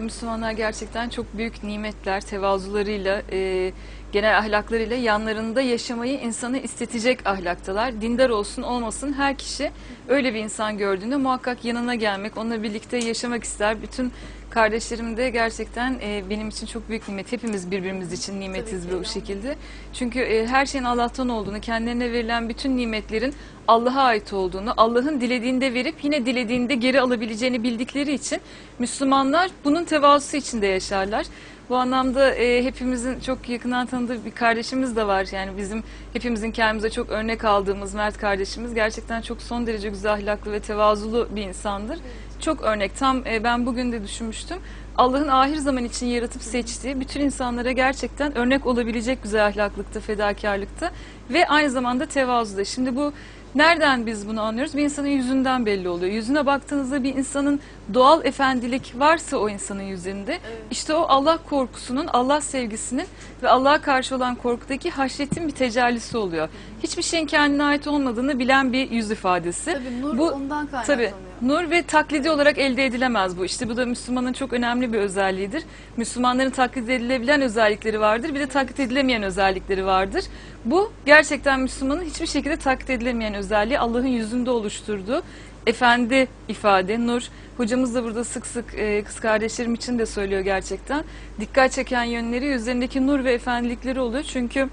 Müslümanlar gerçekten çok büyük nimetler, tevazularıyla, e, genel ahlaklarıyla yanlarında yaşamayı insanı istetecek ahlaktalar. Dindar olsun olmasın her kişi öyle bir insan gördüğünde muhakkak yanına gelmek, onunla birlikte yaşamak ister. Bütün kardeşlerim de gerçekten e, benim için çok büyük nimet. Hepimiz birbirimiz için nimetiz bu şekilde. Çünkü e, her şeyin Allah'tan olduğunu, kendilerine verilen bütün nimetlerin Allah'a ait olduğunu, Allah'ın dilediğinde verip yine dilediğinde geri alabileceğini bildikleri için Müslümanlar bunun tevazusu içinde yaşarlar. Bu anlamda e, hepimizin çok yakından tanıdığı bir kardeşimiz de var. Yani bizim hepimizin kendimize çok örnek aldığımız Mert kardeşimiz gerçekten çok son derece güzel ahlaklı ve tevazulu bir insandır. Çok örnek. Tam e, ben bugün de düşünmüştüm. Allah'ın ahir zaman için yaratıp seçtiği bütün insanlara gerçekten örnek olabilecek güzel ahlaklıkta, fedakarlıkta ve aynı zamanda tevazuda. Şimdi bu nereden biz bunu anlıyoruz? Bir insanın yüzünden belli oluyor. Yüzüne baktığınızda bir insanın doğal efendilik varsa o insanın yüzünde işte o Allah korkusunun, Allah sevgisinin ve Allah'a karşı olan korkudaki haşyetin bir tecellisi oluyor. Hiçbir şeyin kendine ait olmadığını bilen bir yüz ifadesi. Tabii nur Bu- ondan Tabii. kaynaklanıyor. Nur ve taklidi olarak elde edilemez bu. İşte bu da Müslümanın çok önemli bir özelliğidir. Müslümanların taklit edilebilen özellikleri vardır. Bir de taklit edilemeyen özellikleri vardır. Bu gerçekten Müslümanın hiçbir şekilde taklit edilemeyen özelliği Allah'ın yüzünde oluşturduğu efendi ifade, nur. Hocamız da burada sık sık e, kız kardeşlerim için de söylüyor gerçekten. Dikkat çeken yönleri üzerindeki nur ve efendilikleri oluyor. Çünkü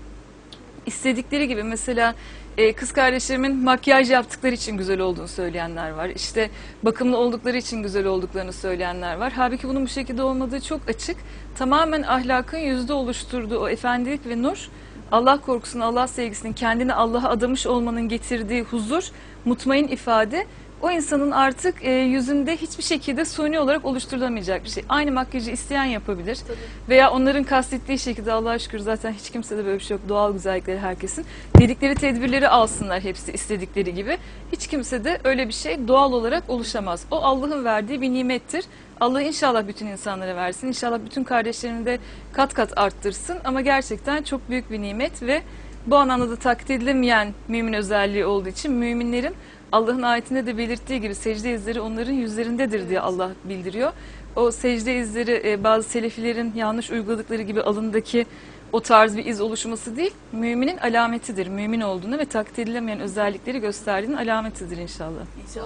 istedikleri gibi mesela e, kız kardeşlerimin makyaj yaptıkları için güzel olduğunu söyleyenler var. İşte bakımlı oldukları için güzel olduklarını söyleyenler var. Halbuki bunun bu şekilde olmadığı çok açık. Tamamen ahlakın yüzde oluşturduğu o efendilik ve nur Allah korkusunu, Allah sevgisinin, kendini Allah'a adamış olmanın getirdiği huzur, mutmain ifade o insanın artık e, yüzünde hiçbir şekilde suni olarak oluşturulamayacak bir şey. Aynı makyajı isteyen yapabilir. Tabii. Veya onların kastettiği şekilde Allah'a şükür zaten hiç kimsede böyle bir şey yok. Doğal güzellikleri herkesin. Dedikleri tedbirleri alsınlar hepsi istedikleri gibi. Hiç kimsede öyle bir şey doğal olarak oluşamaz. O Allah'ın verdiği bir nimettir. Allah inşallah bütün insanlara versin. İnşallah bütün kardeşlerini de kat kat arttırsın. Ama gerçekten çok büyük bir nimet ve bu anlamda da taklit edilemeyen mümin özelliği olduğu için müminlerin Allah'ın ayetinde de belirttiği gibi secde izleri onların yüzlerindedir diye Allah bildiriyor. O secde izleri e, bazı selefilerin yanlış uyguladıkları gibi alındaki o tarz bir iz oluşması değil, müminin alametidir. Mümin olduğunu ve taklit edilemeyen özellikleri gösterdiğinin alametidir inşallah. İnşallah.